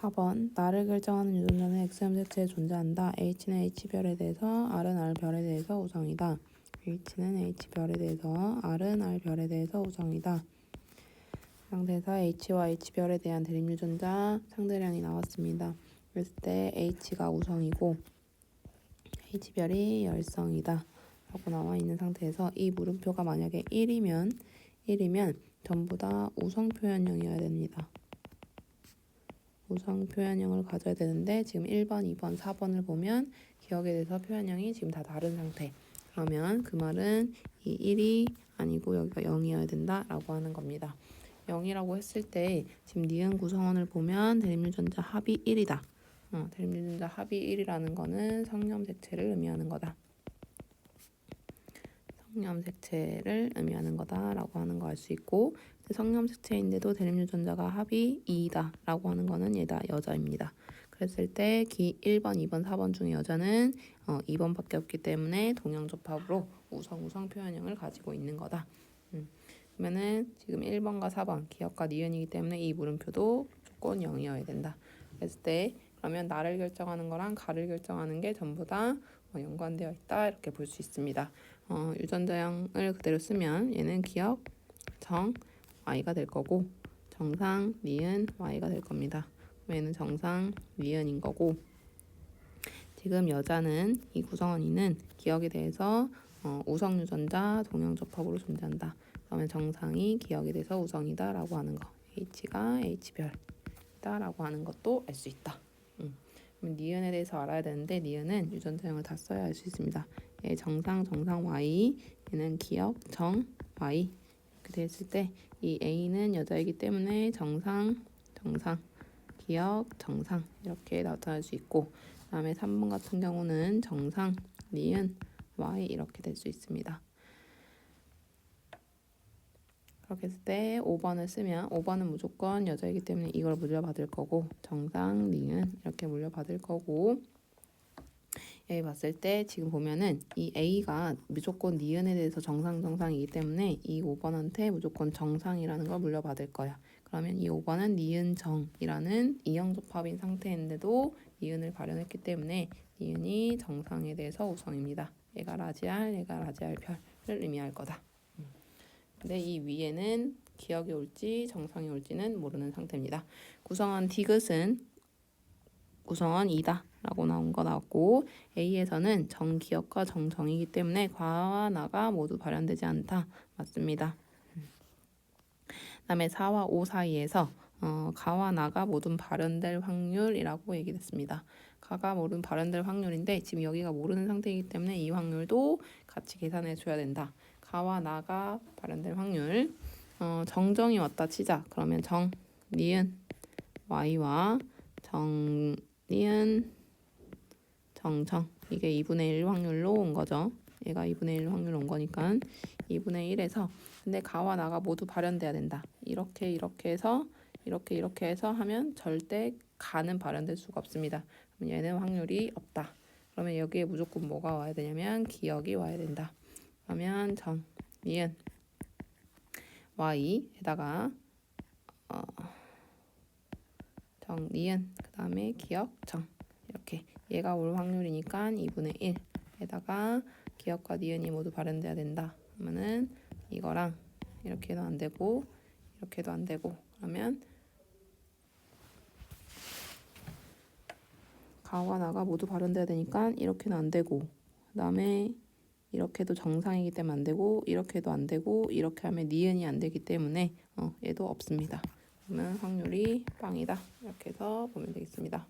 4번 나를 결정하는 유전자는 Xm 색채에 존재한다. H는 H별에 대해서 R은 R별에 대해서 우성이다. H는 H별에 대해서 R은 R별에 대해서 우성이다. 상태에서 H와 H별에 대한 대립 유전자 상대량이 나왔습니다. 그랬을 때 H가 우성이고 H별이 열성이다. 라고 나와 있는 상태에서 이 물음표가 만약에 1이면 1이면 전부 다 우성 표현형이어야 됩니다. 우성 표현형을 가져야 되는데 지금 1번, 2번, 4번을 보면 기억에 대해서 표현형이 지금 다 다른 상태. 그러면 그 말은 이 1이 아니고 여기가 0이어야 된다라고 하는 겁니다. 0이라고 했을 때 지금 니은 구성원을 보면 대립유전자 합이 1이다. 어, 대립유전자 합이 1이라는 거는 성염색체를 의미하는 거다. 성염색체를 의미하는 거다라고 하는 거 알 수 있고 성염색체인데도 대립유전자가 합이 2다라고 하는 거는 얘다 여자입니다. 그랬을 때 기 1번, 2번, 4번 중에 여자는 어, 2번밖에 없기 때문에 동형접합으로 우성 우성 표현형을 가지고 있는 거다. 음. 그러면은 지금 1번과 4번 기억과 니은이기 때문에 이 물음표도 무조건 0이어야 된다. 그랬을 때 그러면 나를 결정하는 거랑 가를 결정하는 게 전부 다 어, 연관되어 있다 이렇게 볼 수 있습니다. 어, 유전자형을 그대로 쓰면 얘는 기억, 정, y가 될 거고 정상, 니은, y가 될 겁니다. 얘는 정상, 니은인 거고 지금 여자는 이 구성원이는 기억에 대해서 어, 우성 유전자 동형 접합으로 존재한다. 그러면 정상이 기억에 대해서 우성이다라고 하는 거, h가 h별이다라고 하는 것도 알 수 있다. 음. 니은에 대해서 알아야 되는데 니은은 유전자형을 다 써야 알수 있습니다. 얘 정상 정상 y 얘는 기억 정 y 이렇게 됐을 때 이 a는 여자이기 때문에 정상 정상 기억 정상 이렇게 나타날 수 있고 그다음에 3번 같은 경우는 정상 니은 y 이렇게 될 수 있습니다. 그렇게 했을 때 5번을 쓰면 5번은 무조건 여자이기 때문에 이걸 물려받을 거고 정상, 니은 이렇게 물려받을 거고 여기 봤을 때 지금 보면은 이 A가 무조건 니은에 대해서 정상 정상이기 때문에 이 5번한테 무조건 정상이라는 걸 물려받을 거야. 그러면 이 5번은 니은 정이라는 이형접합인 상태인데도 니은을 발현했기 때문에 니은이 정상에 대해서 우성입니다. 얘가 라지알, 얘가 라지알 별을 의미할 거다. 근데 이 위에는 기억이 올지 정상이 올지는 모르는 상태입니다. 구성원 디귿은 구성원 2다 라고 나온 거 나왔고 A에서는 정기억과 정정이기 때문에 과와 나가 모두 발현되지 않다. 맞습니다. 다음에 4와 5 사이에서 어, 가와 나가 모두 발현될 확률이라고 얘기됐습니다. 가가 모든 발현될 확률인데 지금 여기가 모르는 상태이기 때문에 이 확률도 같이 계산해 줘야 된다. 가와 나가 발현될 확률 어, 정정이 왔다 치자. 그러면 정, 니은, y와 정, 니은, 정정 이게 2분의 1 확률로 온 거죠. 얘가 2분의 1 확률로 온 거니까 2분의 1에서 근데 가와 나가 모두 발현돼야 된다. 이렇게 이렇게 해서 이렇게 이렇게 해서 하면 절대 가는 발현될 수가 없습니다. 그럼 얘는 확률이 없다. 그러면 여기에 무조건 뭐가 와야 되냐면 기억이 와야 된다. 그러면 정, 니은, y에다가 어, 정, 니은, 그 다음에 기억, 정. 이렇게. 얘가 올 확률이니까 2분의 1에다가 기억과 니은이 모두 발현돼야 된다. 그러면은 이거랑 이렇게도 안 되고 이렇게도 안 되고. 그러면 가와 나가 모두 발현돼야 되니까 이렇게는 안 되고. 그다음에 이렇게도 정상이기 때문에 안 되고 이렇게도 안 되고 이렇게 하면 니은이 안 되기 때문에 어, 얘도 없습니다. 그러면 확률이 빵이다 이렇게 해서 보면 되겠습니다.